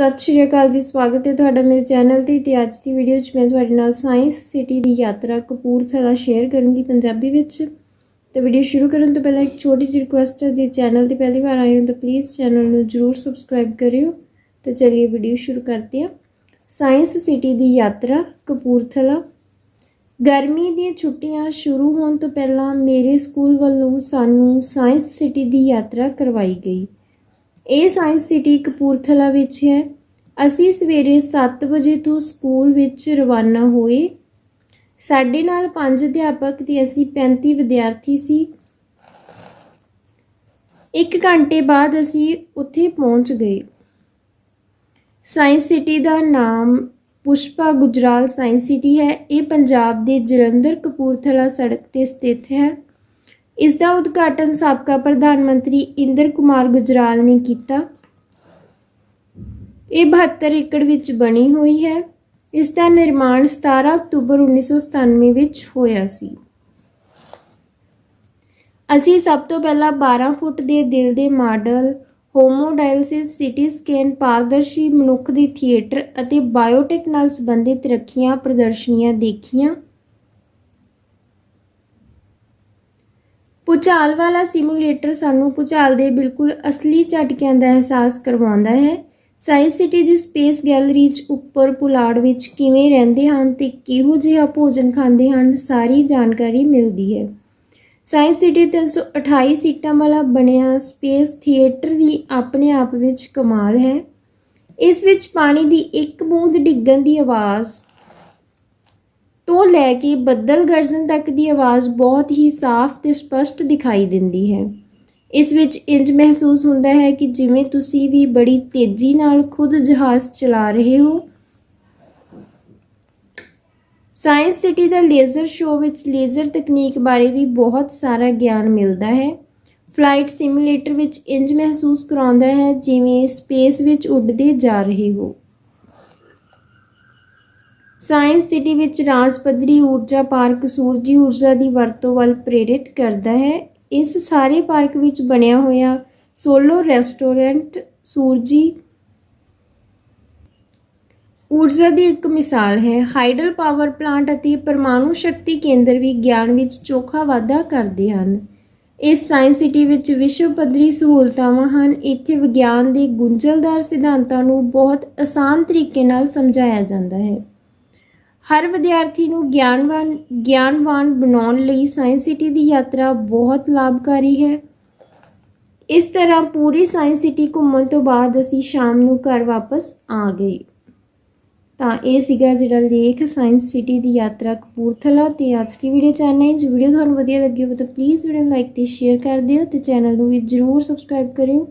ਸਤਿ ਸ਼੍ਰੀ ਅਕਾਲ ਜੀ, ਸਵਾਗਤ ਹੈ ਤੁਹਾਡਾ ਮੇਰੇ ਚੈਨਲ ਤੇ ਤੇ ਅੱਜ ਦੀ ਵੀਡੀਓ 'ਚ ਮੈਂ ਤੁਹਾਡੇ ਨਾਲ ਸਾਇੰਸ ਸਿਟੀ ਦੀ ਯਾਤਰਾ ਕਪੂਰਥਲਾ ਸ਼ੇਅਰ ਕਰੂੰਗੀ ਪੰਜਾਬੀ ਵਿੱਚ। ਤੇ ਵੀਡੀਓ ਸ਼ੁਰੂ ਕਰਨ ਤੋਂ ਪਹਿਲਾਂ ਇੱਕ ਛੋਟੀ ਜਿਹੀ ਰਿਕੁਐਸਟ ਹੈ ਜੇ ਚੈਨਲ ਤੇ ਪਹਿਲੀ ਵਾਰ ਆਏ ਹੋ ਤਾਂ ਪਲੀਜ਼ ਚੈਨਲ ਨੂੰ ਜਰੂਰ ਸਬਸਕ੍ਰਾਈਬ ਕਰਿਓ। ਤੇ ਚਲਿਏ ਵੀਡੀਓ ਸ਼ੁਰੂ ਕਰਦੇ ਹਾਂ। ਸਾਇੰਸ ਸਿਟੀ ਦੀ ਯਾਤਰਾ ਕਪੂਰਥਲਾ। ਗਰਮੀ ਦੀਆਂ ਛੁੱਟੀਆਂ ਸ਼ੁਰੂ ਹੋਣ ਤੋਂ ਪਹਿਲਾਂ ਮੇਰੇ ਸਕੂਲ ਵੱਲੋਂ ਸਾਨੂੰ ਸਾਇੰਸ ਸਿਟੀ ਦੀ ਯਾਤਰਾ ਕਰਵਾਈ ਗਈ। ਇਹ ਸਾਇੰਸ ਸਿਟੀ ਕਪੂਰਥਲਾ ਵਿੱਚ ਹੈ। ਅਸੀਂ ਸਵੇਰੇ 7 ਵਜੇ ਤੋਂ ਸਕੂਲ ਵਿੱਚ ਰਵਾਨਾ ਹੋਏ। ਸਾਡੇ ਨਾਲ ਪੰਜ ਅਧਿਆਪਕ ਤੇ ਅਸੀਂ 35 ਵਿਦਿਆਰਥੀ ਸੀ। ਇੱਕ ਘੰਟੇ ਬਾਅਦ ਅਸੀਂ ਉੱਥੇ ਪਹੁੰਚ ਗਏ। ਸਾਇੰਸ ਸਿਟੀ ਦਾ ਨਾਮ ਪੁਸ਼ਪਾ ਗੁਜਰਾਲ ਸਾਇੰਸ ਸਿਟੀ ਹੈ। ਇਹ ਪੰਜਾਬ ਦੇ ਜਲੰਧਰ ਕਪੂਰਥਲਾ ਸੜਕ ਤੇ ਸਥਿਤ ਹੈ। ਇਸ ਦਾ ਉਦਘਾਟਨ ਸਾਬਕਾ ਪ੍ਰਧਾਨ ਮੰਤਰੀ ਇੰਦਰ ਕੁਮਾਰ ਗੁਜਰਾਲ ਨੇ ਕੀਤਾ। ਇਹ 72 ਏਕੜ ਵਿੱਚ ਬਣੀ ਹੋਈ ਹੈ। ਇਸ ਦਾ ਨਿਰਮਾਣ 17 ਅਕਤੂਬਰ 1997 ਵਿੱਚ ਹੋਇਆ ਸੀ। ਅਸੀਂ ਸਭ ਤੋਂ ਪਹਿਲਾਂ 12 ਫੁੱਟ ਦੇ ਦਿਲ ਦੇ ਮਾਡਲ, ਹੋਮੋਡਾਇਲਸਿਸ, ਸਿਟੀ ਸਕੈਨ, ਪਾਰਦਰਸ਼ੀ ਮਨੁੱਖ ਦੇ ਥੀਏਟਰ ਅਤੇ ਬਾਇਓਟੈਕ ਨਾਲ ਸੰਬੰਧਿਤ ਰੱਖੀਆਂ ਪ੍ਰਦਰਸ਼ਨੀਆਂ ਦੇਖੀਆਂ। ਭੁਚਾਲ ਵਾਲਾ ਸਿਮੂਲੇਟਰ ਸਾਨੂੰ ਭੁਚਾਲ ਦੇ ਬਿਲਕੁਲ ਅਸਲੀ ਝਟਕਿਆਂ ਦਾ ਅਹਿਸਾਸ ਕਰਵਾਉਂਦਾ ਹੈ। ਸਾਇੰਸ ਸਿਟੀ ਦੀ ਸਪੇਸ ਗੈਲਰੀ 'ਚ ਉੱਪਰ ਪੁਲਾੜ ਵਿੱਚ ਕਿਵੇਂ ਰਹਿੰਦੇ ਹਨ ਤੇ ਕਿਹੋ ਜਿਹਾ ਭੋਜਨ ਖਾਂਦੇ ਹਨ, ਸਾਰੀ ਜਾਣਕਾਰੀ ਮਿਲਦੀ ਹੈ। ਸਾਇੰਸ ਸਿਟੀ 328 ਸੀਟਾਂ ਵਾਲਾ ਬਣਿਆ ਸਪੇਸ ਥੀਏਟਰ ਵੀ ਆਪਣੇ ਆਪ ਵਿੱਚ ਕਮਾਲ ਹੈ। ਇਸ ਵਿੱਚ ਪਾਣੀ ਦੀ ਇੱਕ ਬੂੰਦ ਡਿੱਗਣ ਦੀ ਆਵਾਜ਼ ਤੋਂ ਲੈ ਕੇ ਬੱਦਲ ਗਰਜਣ ਤੱਕ ਦੀ ਆਵਾਜ਼ ਬਹੁਤ ਹੀ ਸਾਫ਼ ਤੇ ਸਪਸ਼ਟ ਦਿਖਾਈ ਦਿੰਦੀ ਹੈ। ਇਸ ਵਿੱਚ ਇੰਜ ਮਹਿਸੂਸ ਹੁੰਦਾ ਹੈ ਕਿ ਜਿਵੇਂ ਤੁਸੀਂ ਵੀ ਬੜੀ ਤੇਜ਼ੀ ਨਾਲ ਖੁਦ ਜਹਾਜ਼ ਚਲਾ ਰਹੇ ਹੋ। ਸਾਇੰਸ ਸਿਟੀ ਦਾ ਲੇਜ਼ਰ ਸ਼ੋਅ ਵਿੱਚ ਲੇਜ਼ਰ ਤਕਨੀਕ ਬਾਰੇ ਵੀ ਬਹੁਤ ਸਾਰਾ ਗਿਆਨ ਮਿਲਦਾ ਹੈ। ਫਲਾਈਟ ਸਿਮੂਲੇਟਰ ਵਿੱਚ ਇੰਜ ਮਹਿਸੂਸ ਕਰਾਉਂਦਾ ਹੈ ਜਿਵੇਂ ਸਪੇਸ ਵਿੱਚ ਉੱਡਦੇ ਜਾ ਰਹੇ ਹੋ। ਸਾਇੰਸ ਸਿਟੀ ਵਿੱਚ ਰਾਜ ਪੱਧਰੀ ਊਰਜਾ ਪਾਰਕ ਸੂਰਜੀ ਊਰਜਾ ਦੀ ਵਰਤੋਂ ਵੱਲ ਪ੍ਰੇਰਿਤ ਕਰਦਾ ਹੈ। ਇਸ ਸਾਰੇ ਪਾਰਕ ਵਿੱਚ ਬਣਿਆ ਹੋਇਆ ਸੋਲੋ ਰੈਸਟੋਰੈਂਟ ਸੂਰਜੀ ਊਰਜਾ ਦੀ ਇੱਕ ਮਿਸਾਲ ਹੈ। ਹਾਈਡਲ ਪਾਵਰ ਪਲਾਂਟ ਅਤੇ ਪਰਮਾਣੂ ਸ਼ਕਤੀ ਕੇਂਦਰ ਵੀ ਗਿਆਨ ਵਿੱਚ ਚੋਖਾ ਵਾਧਾ ਕਰਦੇ ਹਨ। ਇਸ ਸਾਇੰਸ ਸਿਟੀ ਵਿੱਚ ਵਿਸ਼ਵ ਪੱਧਰੀ ਸਹੂਲਤਾਵਾਂ ਹਨ। ਇੱਥੇ ਵਿਗਿਆਨ ਦੇ ਗੁੰਝਲਦਾਰ ਸਿਧਾਂਤਾਂ ਨੂੰ ਬਹੁਤ ਆਸਾਨ ਤਰੀਕੇ ਨਾਲ ਸਮਝਾਇਆ ਜਾਂਦਾ ਹੈ। ਹਰ ਵਿਦਿਆਰਥੀ ਨੂੰ ਗਿਆਨਵਾਨ ਗਿਆਨਵਾਨ ਬਣਾਉਣ ਲਈ ਸਾਇੰਸ ਸਿਟੀ ਦੀ ਯਾਤਰਾ ਬਹੁਤ ਲਾਭਕਾਰੀ ਹੈ। ਇਸ ਤਰ੍ਹਾਂ ਪੂਰੀ ਸਾਇੰਸ ਸਿਟੀ ਘੁੰਮਣ ਤੋਂ ਬਾਅਦ ਅਸੀਂ ਸ਼ਾਮ ਨੂੰ ਘਰ ਵਾਪਸ ਆ ਗਏ। ਤਾਂ ਇਹ ਸੀਗਾ ਜਿਹੜਾ ਲੇਖ ਸਾਇੰਸ ਸਿਟੀ ਦੀ ਯਾਤਰਾ ਕਪੂਰਥਲਾ ਤੇ ਅੱਜ ਦੀ ਵੀਡੀਓ ਚਾਹਨਾ ਹੈ। ਜੇ ਵੀਡੀਓ ਤੁਹਾਨੂੰ ਵਧੀਆ ਲੱਗੀ ਹੋਵੇ ਤਾਂ ਪਲੀਜ਼ ਵੀਡੀਓ ਨੂੰ ਲਾਈਕ ਤੇ ਸ਼ੇਅਰ ਕਰ ਦਿਓ ਤੇ ਚੈਨਲ ਨੂੰ ਵੀ ਜਰੂਰ ਸਬਸਕ੍ਰਾਈਬ ਕਰਿਓ।